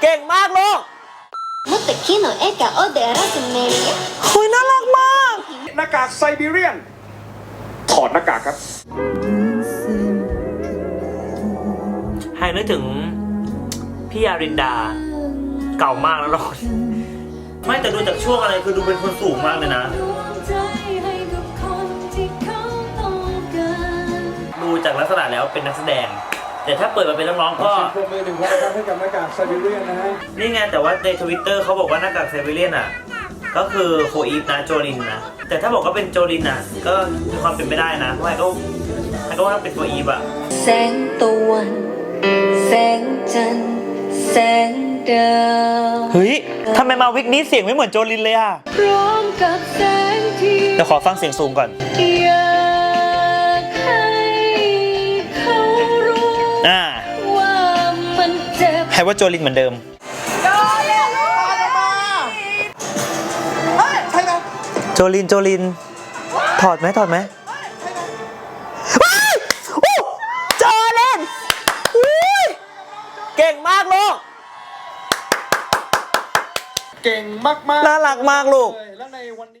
เก่งมากลูก もっと木の絵かおでらすねりや คุยน่ารักมาก หน้ากากไซบีเรียน ถอดหน้ากากครับ ให้นึกถึงพี่อารินดา เก่ามากแล้วหรอกไม่แต่ดูจากช่วงอะไรคือดูเป็นคนสูงมากเลยนะ ดูจากลักษณะแล้วเป็นนักแสดง แต่ถ้าเปิดมาเป็นนักร้องก็ปรบมือหนึ่งครั้งนะครับให้กับหน้ากากไซบีเรียนนะฮะนี่ไงแต่ว่าในทวิตเตอร์เขาบอกว่าหน้ากากไซบีเรียนอะ ก็คือโฟอีฟนะโจลินนะ แต่ถ้าบอกว่าเป็นโจลินอะ ก็มีความเป็นไปได้นะเพราะไอ้ก็ไอ้ก็ว่าเป็นโฟอีฟอะ แสงตะวัน แสงจันทร์แสงดาวเฮ้ยทำไมมาวิกนี้เสียงไม่เหมือนโจลินเลยอะพร้อมกับแสงที่เดี๋ยวขอฟังเสียงสูงก่อนอยา เจ็บให้ว่าโจลินเหมือนเดิมโจลิน โจลิน ถอดไหมถอดไหมว้ายอู้โจลินอุ๊ยเก่งมากลูก เก่งมากๆน่ารักมากลูก และในวันนี้